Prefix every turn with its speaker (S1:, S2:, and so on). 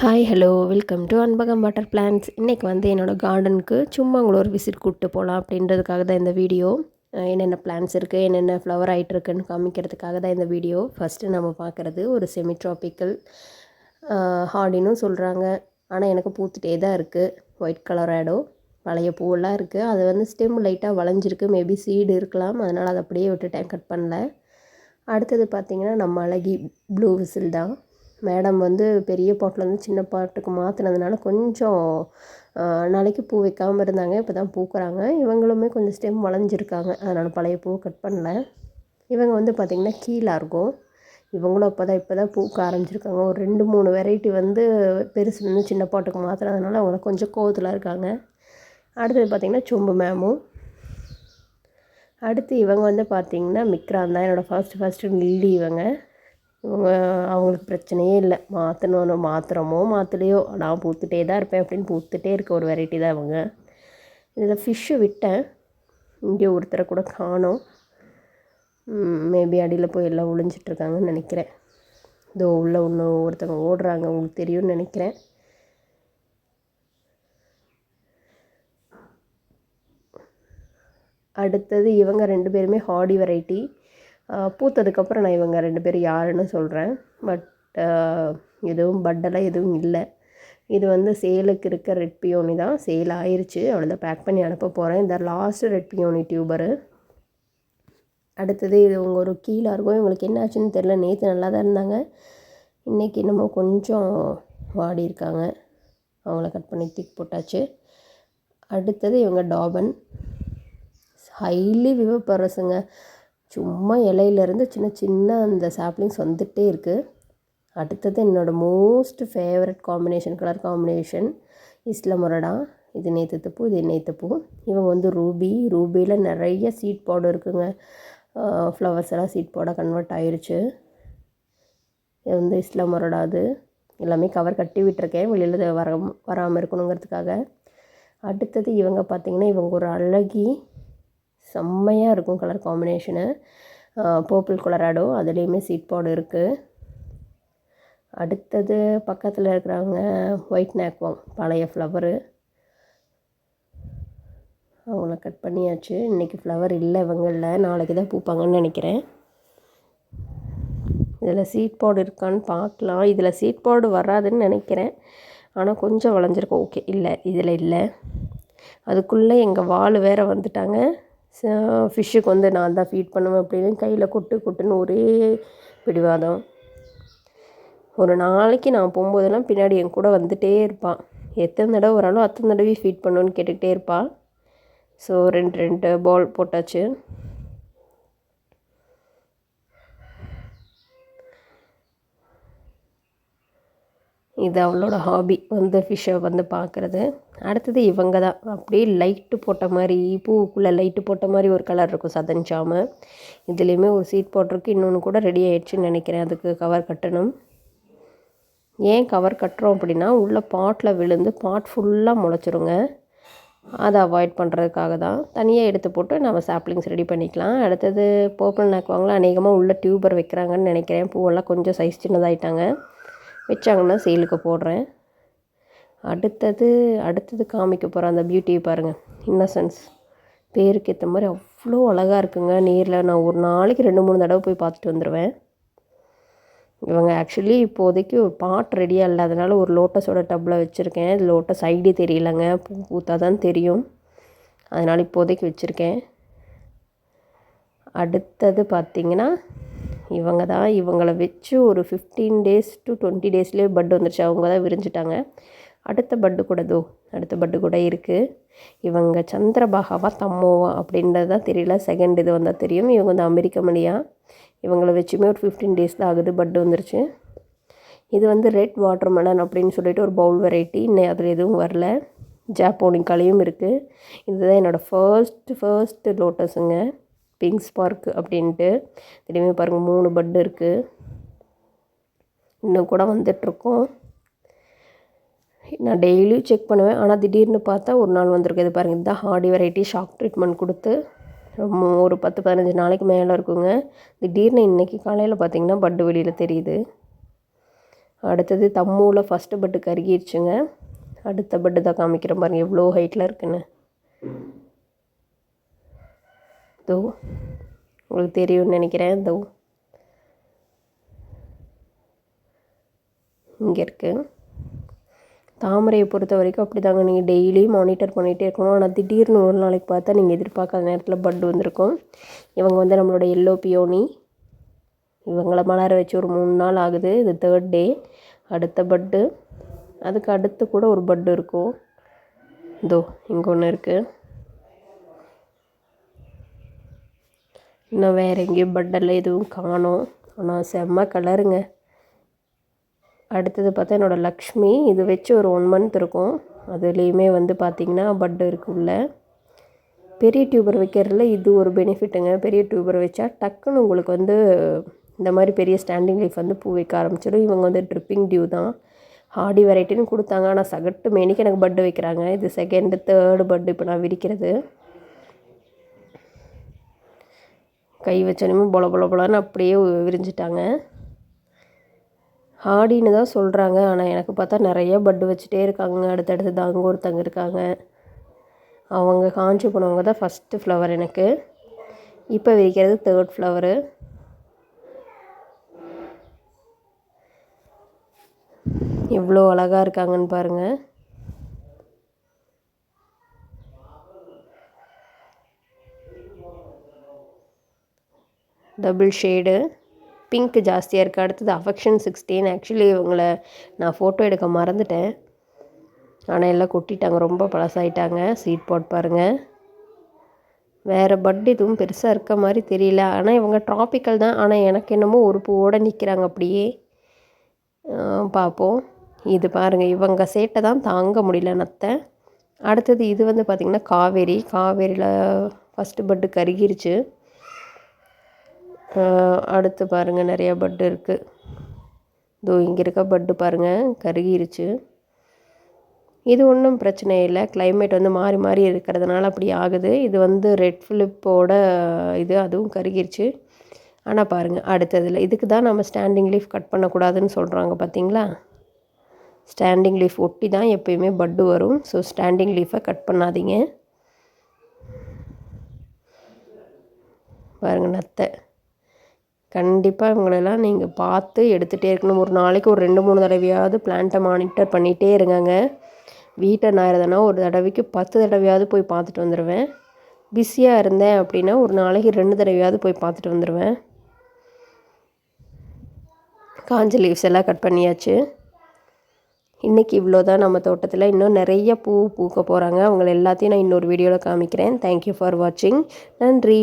S1: Hi hello welcome to Anbagam water plants இன்றைக்கி வந்து என்னோடய கார்டனுக்கு சும்மா உங்களை ஒரு விசிட் கூப்பிட்டு போகலாம் அப்படின்றதுக்காக தான் இந்த வீடியோ என்னென்ன பிளான்ஸ் இருக்குது என்னென்ன ஃப்ளவர் ஆகிட்டுருக்குன்னு காமிக்கிறதுக்காக தான் இந்த வீடியோ ஃபஸ்ட்டு நம்ம பார்க்குறது ஒரு செமி ட்ராபிக்கல் ஹார்டினும் சொல்கிறாங்க ஆனால் எனக்கு பூத்துட்டே தான் இருக்குது ஒயிட் கலர் ஆடோ பழைய பூவெல்லாம் இருக்குது அது வந்து ஸ்டெம் லைட்டாக வளைஞ்சிருக்கு. மேபி சீடு இருக்கலாம். அதனால் அதை அப்படியே விட்டுட்டேன். கட் பண்ணல. அடுத்தது பார்த்திங்கன்னா நம்ம அழகி ப்ளூ விசில் தான். மேடம் வந்து பெரிய பாட்டிலேருந்து சின்ன பாட்டுக்கு மாற்றினதுனால கொஞ்சம் நாளைக்கு பூ வைக்காமல் இருந்தாங்க. இப்போ தான் பூக்குறாங்க. இவங்களுமே கொஞ்சம் ஸ்டெம் வளைஞ்சிருக்காங்க. அதனால் பழைய பூ கட் பண்ணல. இவங்க வந்து பார்த்திங்கன்னா கீழே இருக்கும். இவங்களும் அப்போ தான் இப்போ தான் பூக்க ஆரம்பிச்சிருக்காங்க. ஒரு ரெண்டு மூணு வெரைட்டி வந்து பெருசுலேருந்து சின்ன பாட்டுக்கு மாற்றினதுனால அவங்க கொஞ்சம் கோவத்தில் இருக்காங்க. அடுத்தது பார்த்திங்கன்னா சொம்பு மேமும். அடுத்து இவங்க வந்து பார்த்திங்கன்னா மிக்ரான் தான். என்னோடய ஃபர்ஸ்ட் ஃபஸ்ட்டு லில்லி இவங்க. இவங்க அவங்களுக்கு பிரச்சனையே இல்லை. மாற்றணும் மாத்திரமோ மாற்றலையோ நான் பூத்துட்டே தான் இருப்பேன் அப்படின்னு பூத்துட்டே இருக்க ஒரு வெரைட்டி தான் அவங்க இதில் ஃபிஷ்ஷு விட்டேன். இங்கே ஒருத்தரை கூட காணோம். மேபி அடியில் போய் எல்லாம் ஒளிஞ்சிட்ருக்காங்கன்னு நினைக்கிறேன். இதோ உள்ளே ஒன்று ஒருத்தவங்க ஓடுறாங்க உங்களுக்கு தெரியும்னு நினைக்கிறேன். அடுத்தது இவங்க ரெண்டு பேருமே ஹாடி வெரைட்டி பூத்ததுக்கப்புறம் நான் இவங்க ரெண்டு பேரும் யாருன்னு சொல்கிறேன் பட் எதுவும் பட்டெல்லாம் எதுவும் இல்லை. இது வந்து சேலுக்கு இருக்க ரெட் பியோனி தான். சேல் ஆயிடுச்சு அவ்வளோதான் பேக் பண்ணி அனுப்ப போகிறேன் இந்த லாஸ்ட் ரெட் பியோனி டியூபரு அடுத்தது இது உங்கள் ஒரு கீழே இருக்கும். இவங்களுக்கு என்ன ஆச்சுன்னு தெரில நேற்று நல்லா தான் இருந்தாங்க. இன்றைக்கி என்னமோ கொஞ்சம் வாடி இருக்காங்க. அவங்கள கட் பண்ணி தூக்கி போட்டாச்சு. அடுத்தது இவங்க டாபன். ஹைலி விவப்பரசுங்க. சும்மா இலையிலேருந்து சின்ன சின்ன அந்த சாப்ளிங்ஸ் வந்துகிட்டே இருக்குது அடுத்தது என்னோடய most favourite combination colour combination இஸ்ல முரடா இது நேற்று பூ இது நேற்று பூ. இவங்க வந்து ரூபி ரூபியில் நிறைய சீட் போட இருக்குங்க. ஃப்ளவர்ஸ் எல்லாம் சீட் போட கன்வெர்ட் ஆயிடுச்சு இது வந்து இஸ்ல முரடா அது. எல்லாமே கவர் கட்டி விட்டுருக்கேன். வெளியில் வர வராமல் இருக்கணுங்கிறதுக்காக. அடுத்தது இவங்க பார்த்திங்கன்னா இவங்க ஒரு அழகி செம்மையாக இருக்கும் கலர் காம்பினேஷனு பர்பிள் கொலராடோ அதுலேயுமே சீட் பாடு இருக்குது அடுத்தது பக்கத்தில் இருக்கிறவங்க ஒயிட் நேக்வாங் பழைய ஃப்ளவரு அவங்கள கட் பண்ணியாச்சு. இன்றைக்கி ஃப்ளவர் இல்லை இவங்களில். நாளைக்கு தான் பூப்பாங்கன்னு நினைக்கிறேன். இதில் சீட் பாடு இருக்கான்னு பார்க்கலாம். இதில் சீட் பாடு வராதுன்னு நினைக்கிறேன். ஆனால் கொஞ்சம் வளைஞ்சிருக்கும். ஓகே இல்லை இதில் இல்லை. அதுக்குள்ளே எங்கள் வாள் வேறு வந்துட்டாங்க. ஃபிஷ்ஷுக்கு வந்து நான் தான் ஃபீட் பண்ணுவேன் அப்படின்னு கையில் கொட்டு கொட்டுன்னு ஒரே பிடிவாதம். ஒரு நாளைக்கு நான் போகும்போதெல்லாம் பின்னாடி என் கூட வந்துகிட்டே இருப்பான் எத்தனை தடவை வராலும் அத்தனை தடவை ஃபீட் பண்ணணுன்னு கேட்டுக்கிட்டே இருப்பாள் ஸோ ரெண்டு ரெண்டு பால் போட்டாச்சு. இது அவளோட ஹாபி வந்து ஃபிஷ்ஷை வந்து பார்க்குறது அடுத்தது இவங்க தான் அப்படியே லைட்டு போட்ட மாதிரி பூவுக்குள்ளே லைட்டு போட்ட மாதிரி ஒரு கலர் இருக்கும் சதன் இதுலேயுமே ஒரு சீட் போட்டிருக்கு. இன்னொன்று கூட ரெடி ஆயிடுச்சுன்னு நினைக்கிறேன். அதுக்கு கவர் கட்டணும். ஏன் கவர் கட்டுறோம் அப்படின்னா உள்ள பாட்டில் விழுந்து பாட் ஃபுல்லாக முளைச்சிருங்க. அதை அவாய்ட் பண்ணுறதுக்காக தான் தனியாக எடுத்து போட்டு நம்ம சாப்ளிங்ஸ் ரெடி பண்ணிக்கலாம். அடுத்தது பர்பிள் நாக்குவாங்களா அநேகமாக உள்ள டியூபர் வைக்கிறாங்கன்னு நினைக்கிறேன். பூவெல்லாம் கொஞ்சம் சைஸ் சின்னதாகிட்டாங்க வச்சாங்கன்னா சேலுக்கு போடுறேன். அடுத்தது அடுத்தது காமிக்க போகிற அந்த பியூட்டியை பாருங்கள் இன்னசென்ஸ் பேருக்கு ஏற்ற மாதிரி அவ்வளோ அழகாக இருக்குங்க. நேரில் நான் ஒரு நாளைக்கு ரெண்டு மூணு தடவை போய் பார்த்துட்டு வந்துடுவேன் இவங்க ஆக்சுவலி இப்போதைக்கு ஒரு பாட் ரெடியாக இல்லாதனால ஒரு லோட்டஸோட டப்பில் வச்சுருக்கேன். லோட்டஸ் ஐடி தெரியலங்க. பூ பூத்தா தான் தெரியும். அதனால் இப்போதைக்கு வச்சுருக்கேன். அடுத்தது பார்த்திங்கன்னா இவங்க தான் இவங்கள வச்சு ஒரு ஃபிஃப்டீன் டேஸ் டு டுவெண்ட்டி டேஸ்லேயே பட் வந்துருச்சு. அவங்க தான் விரிஞ்சிட்டாங்க. அடுத்த பட்டு கூட தோ அடுத்த பட்டு கூட இருக்குது இவங்க சந்திரபாகாவா தம்மோவா அப்படின்றது தான் தெரியல. செகண்ட் இது வந்தால் தெரியும். இவங்க வந்து அமெரிக்க மணியா? இவங்கள வச்சுமே ஒரு ஃபிஃப்டீன் டேஸ் தான் ஆகுது பட்டு வந்துருச்சு. இது வந்து ரெட் வாட்டர் மெலன் அப்படின்னு சொல்லிட்டு ஒரு பவுல் வெரைட்டி இன்னும் அதில் எதுவும் வரல. ஜாப்போனிக்காலையும் இருக்குது இதுதான் என்னோடய ஃபர்ஸ்ட் ஃபர்ஸ்ட் லோட்டஸுங்க பிங்க் ஸ்பார்க் அப்படின்ட்டு. திரும்பி பாருங்கள் மூணு பட்டு இருக்குது இன்னும் கூட வந்துட்ருக்கோம் நான் டெய்லியும் செக் பண்ணுவேன். ஆனால் திடீர்னு பார்த்தா ஒரு நாள் வந்திருக்கு. இது பாருங்கள் இதுதான் ஹார்டி வெரைட்டி ஷாக் ட்ரீட்மெண்ட் கொடுத்து. ரொம்ப ஒரு பத்து பதினஞ்சு நாளைக்கு மேலே இருக்குங்க. திடீர்னு இன்றைக்கி காலையில் பார்த்தீங்கன்னா பட்டு வெளியில் தெரியுது. அடுத்தது தம்மூவில் ஃபஸ்ட்டு பட்டு கருகிருச்சுங்க. அடுத்த பட்டு தான் காமிக்கிறேன் பாருங்கள் எவ்வளோ ஹைட்டில் இருக்குன்னு. தோ. உங்களுக்கு தெரியும்னு நினைக்கிறேன். தோ. இங்கே இருக்குது தாமரையை பொறுத்த வரைக்கும் அப்படி தாங்க நீங்கள் டெய்லியும் மானிட்டர் பண்ணிகிட்டே இருக்கணும். ஆனால் திடீர்னு ஒரு நாளைக்கு பார்த்தா நீங்கள் எதிர்பார்க்காத நேரத்தில் பட் வந்திருக்கும். இவங்க வந்து நம்மளோட எல்லோ பியோனி இவங்கள மலர வச்சு ஒரு மூணு நாள் ஆகுது. இது தேர்ட் டே அடுத்த பட்டு. அதுக்கு அடுத்து கூட ஒரு பட்டு இருக்கும். இதோ இங்கே ஒன்று இருக்குது இன்னும் வேறு எங்கேயும் பட்டெல்லாம் எதுவும் காணோம். ஆனால் செம்ம கலருங்க அடுத்தது பார்த்தா என்னோடய லக்ஷ்மி. இது வச்சு ஒரு ஒன் மந்த் இருக்கும். அதுலேயுமே வந்து பார்த்திங்கன்னா பட்டு இருக்குள்ள பெரிய டியூபர் வைக்கிறதுல இது ஒரு பெனிஃபிட்டுங்க பெரிய டியூபர் வச்சா டக்குன்னு உங்களுக்கு வந்து இந்த மாதிரி பெரிய ஸ்டாண்டிங் லைஃப் வந்து பூ வைக்க ஆரம்பிச்சிடும். இவங்க வந்து ட்ரிப்பிங் டியூ தான். ஹார்டி வெரைட்டின்னு கொடுத்தாங்க. ஆனால் சகட்டு மேனிக்கு எனக்கு பட்டு வைக்கிறாங்க. இது செகண்டு தேர்டு பட்டு இப்போ நான் விரிக்கிறது. கை வச்சோன்னே பொல பொல பொலன்னு அப்படியே விரிஞ்சிட்டாங்க. ஆடின்னு தான் சொல்கிறாங்க ஆனால் எனக்கு பார்த்தா நிறைய பட்டு வச்சுட்டே இருக்காங்க அடுத்தடுத்து அங்கே ஒருத்தங்க இருக்காங்க. அவங்க காஞ்சி போனவங்க தான் ஃபஸ்ட்டு ஃப்ளவர் எனக்கு. இப்போ விரிக்கிறது தேர்ட் ஃப்ளவரு எவ்வளோ அழகாக இருக்காங்கன்னு பாருங்கள் டபுள் ஷேடு பிங்க் ஜாஸ்தியாக இருக்குது அடுத்தது அஃபெக்ஷன் சிக்ஸ்டீன் ஆக்சுவலி இவங்களை நான் ஃபோட்டோ எடுக்க மறந்துட்டேன். ஆனால் எல்லாம் கொட்டிட்டாங்க. ரொம்ப பழசாயிட்டாங்க. சீட் போட் பாருங்கள் வேறு பட் எதுவும் பெருசாக இருக்க மாதிரி தெரியல. ஆனால் இவங்க ட்ராபிக்கல் தான். ஆனால் எனக்கு என்னமோ ஒரு பூவோடு நிற்கிறாங்க அப்படியே. பார்ப்போம். இது பாருங்கள் இவங்க சேட்டை தான் தாங்க முடியல நத்தை. அடுத்தது இது வந்து பார்த்திங்கன்னா காவேரி. காவேரியில் ஃபஸ்ட்டு பட்டு கருகிருச்சு. அடுத்து பாருங்கள் நிறையா பட்டு இருக்குது இதோ இங்கே இருக்க பட்டு பாருங்கள் கருகிருச்சு. இது ஒன்றும் பிரச்சனை இல்லை. கிளைமேட் வந்து மாறி மாறி இருக்கிறதுனால அப்படி ஆகுது. இது வந்து ரெட் ஃபிலிப்போட இது அதுவும் கருகிருச்சு. ஆனால் பாருங்கள் அடுத்ததில் இதுக்கு தான் நம்ம ஸ்டாண்டிங் லீஃப் கட் பண்ணக்கூடாதுன்னு சொல்கிறாங்க பார்த்தீங்களா ஸ்டாண்டிங் லீஃப் ஒட்டி தான் எப்போயுமே பட்டு வரும். ஸோ ஸ்டாண்டிங் லீஃபை கட் பண்ணாதீங்க. பாருங்கள் நத்தை. கண்டிப்பாக இவங்களெல்லாம் நீங்கள் பார்த்து எடுத்துகிட்டே இருக்கணும். ஒரு நாளைக்கு ஒரு ரெண்டு மூணு தடவையாவது பிளான்ட்டை மானிட்டர் பண்ணிகிட்டே இருங்கங்க. வீட்டை நான் இருந்தேன்னா ஒரு தடவைக்கு பத்து தடவையாவது போய் பார்த்துட்டு வந்துடுவேன் பிஸியாக இருந்தேன் அப்படின்னா ஒரு நாளைக்கு ரெண்டு தடவையாவது போய் பார்த்துட்டு வந்துடுவேன் காஞ்ச லீவ்ஸ் எல்லாம் கட் பண்ணியாச்சு. இன்றைக்கி இவ்வளோ தான் நம்ம தோட்டத்தில். இன்னும் நிறைய பூ பூக்க போகிறாங்க அவங்கள எல்லாத்தையும் நான் இன்னொரு வீடியோவில் காமிக்கிறேன். தேங்க்யூ ஃபார் வாட்சிங் நன்றி.